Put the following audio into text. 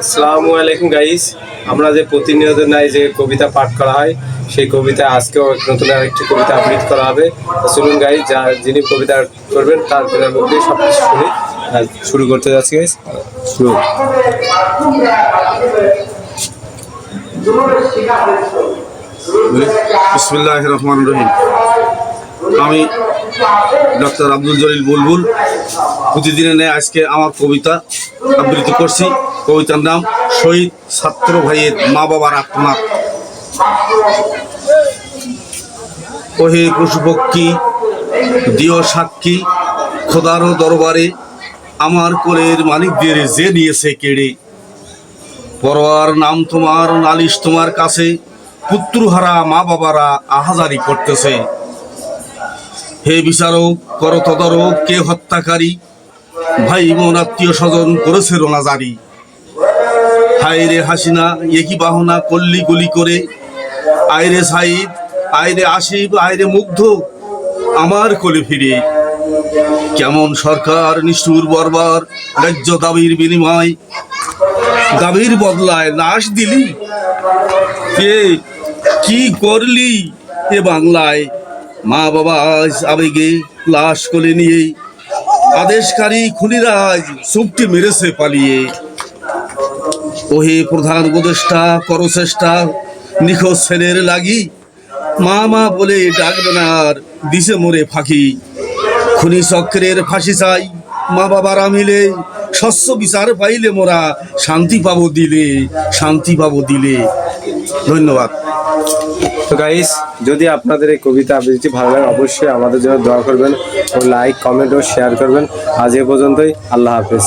আসসালামু আলাইকুম গাইস আমরা যে প্রতিনিয়ত নাই যে কবিতা পাঠ করা হয়, সেই কবিতা আজকেও নতুন আরেকটি কবিতা আবৃত্তি করা হবে। চলুন গাইস যা যিনি কবিতা করবেন, তার পেনার মধ্যে সব কিছু শুনি শুরু করতে যাচ্ছি গাইস শুরু বিসমুল্লাহ রহমান রহিম। আমি ডক্টর আব্দুল জলিল বুলবুল। প্রতিদিনের ন্যায় আজকে আমার কবিতা আবৃত্তি করছি। কবিতার নাম শহীদ ছাত্র ভাইয়ের মা বাবার আত্মনাথ ওহে পশুপক্ষী দিও সাক্ষী খোদারও দরবারে আমার কোলের মালিকদের যে নিয়েছে কেড়ে। পরোয়ার নাম তোমার, নালিশ তোমার কাছে, পুত্রহারা মা বাবারা আহাজারি করতেছে। হে বিচারক কর তদারক কে হত্যাকারী, ভাই বোন আত্মীয় স্বজন করেছে রোনাজারি। রে হাসিনা, একই বাহনা, কল্লি গুলি করে। আয়রে সাইদ, আয়রে আসিফ, আয়রে মুগ্ধ, আমার কোলে ফিরে। কেমন সরকার নিষ্ঠুর বর্বর রাজ্য দাবির বিনিময়। দাবির বদলায় লাশ দিলি? কে কি করলি এ বাংলায়? মা বাবা আবেগে লাশ কোলে নিয়ে, আদেশকারী খুনিরাজ চুপটি মেরেছে পালিয়ে। ওহে প্রধান উপদেষ্টা করো চেষ্টা নিখোঁজ ছেলের লাগি, মা মা বলে ডাকবে না আর দিছে মোরে ফাঁকি। খুনি চক্রের ফাঁসি চাই, মা বাবারা মিলে শস্য বিচার পাইলে মোরা শান্তি পাবো দিলে, শান্তি পাবো দিলে। ধন্যবাদ। গাইস যদি আপনাদের এই কবিতা আবৃত্তি ভালো লাগে, অবশ্যই আমাদের জন্য দোয়া করবেন ও লাইক কমেন্ট ও শেয়ার করবেন। আজ এ পর্যন্তই, আল্লাহ হাফেজ।